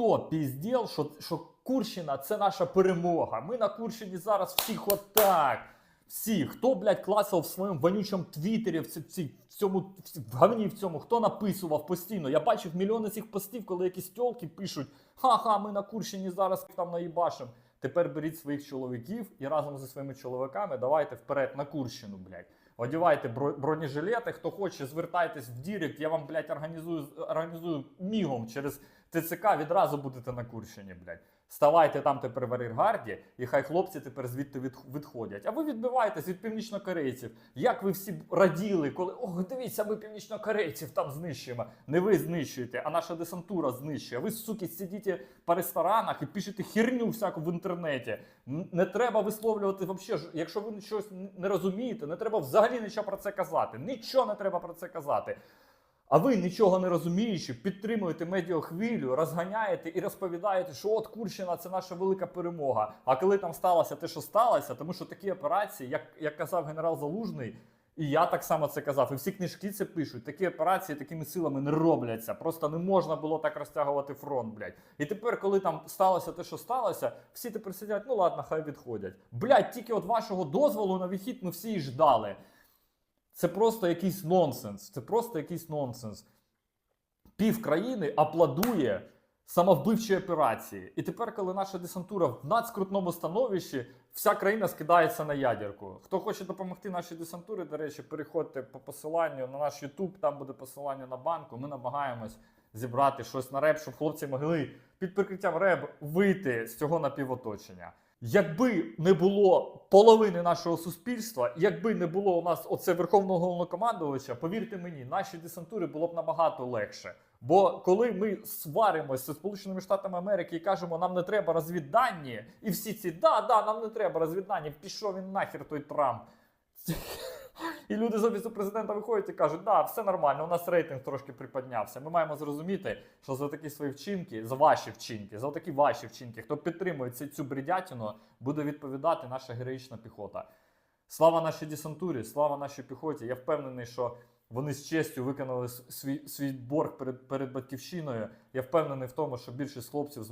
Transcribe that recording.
ніхто пізділ, що, що Курщина це наша перемога. Ми на Курщині зараз всіх отак. Всі, хто, блядь, класив в своєму вонючому твіттері, в, ці, в цьому в говні в цьому, хто написував постійно. Я бачив мільйони цих постів, коли якісь тьолки пишуть: ха-ха, ми на Курщині зараз там наїбашим. Тепер беріть своїх чоловіків і разом зі своїми чоловіками давайте вперед на Курщину, блядь. Одівайте бро- бронежилети, хто хоче, звертайтесь в Дірект, я вам, блядь, організую, організую мігом через ТЦК, відразу будете на Курщині, блядь. Ставайте там тепер в ар'єргарді, і хай хлопці тепер звідти від, відходять. А ви відбиваєтесь від північнокорейців. Як ви всі раділи, коли ох, дивіться, ми північнокорейців там знищуємо. Не ви знищуєте, а наша десантура знищує. Ви, суки, сидите по ресторанах і пишете херню всяку в інтернеті. Не треба висловлювати ж- якщо ви щось не розумієте, не треба взагалі нічого про це казати. Нічого не треба про це казати. А ви нічого не розуміючи, підтримуєте медіахвилю, розганяєте і розповідаєте, що от Курщина це наша велика перемога. А коли там сталося те, що сталося, тому що такі операції, як, як казав генерал Залужний, і я так само це казав, і всі книжки це пишуть. Такі операції такими силами не робляться. Просто не можна було так розтягувати фронт, блядь. І тепер, коли там сталося те, що сталося, всі тепер сидять, ну ладно, хай відходять. Блядь, тільки от вашого дозволу на відхід ми всі і ждали. Це просто якийсь нонсенс. Це просто якийсь нонсенс. Пів країни аплодує самовбивчі операції. І тепер, коли наша десантура в надскрутному становищі, вся країна скидається на ядерку. Хто хоче допомогти нашій десантурі, до речі, переходьте по посиланню на наш YouTube, там буде посилання на банку. Ми намагаємось зібрати щось на реп, щоб хлопці могли під прикриттям реп вийти з цього напівоточення. Якби не було половини нашого суспільства, якби не було у нас оце верховного головнокомандувача, повірте мені, наші десантури було б набагато легше. Бо коли ми сваримося з Сполученими Штатами Америки і кажемо, нам не треба розвіддані, і всі ці да, да, нам не треба розвіддані, пішов він нахер той Трамп. І люди з офісу президента виходять і кажуть, да, все нормально, у нас рейтинг трошки приподнявся. Ми маємо зрозуміти, що за такі свої вчинки, за ваші вчинки, за такі ваші вчинки, хто підтримує цю, цю бредятину, буде відповідати наша героїчна піхота. Слава нашій десантурі, слава нашій піхоті. Я впевнений, що вони з честю виконали свій, свій борг перед, перед батьківщиною. Я впевнений в тому, що більшість хлопців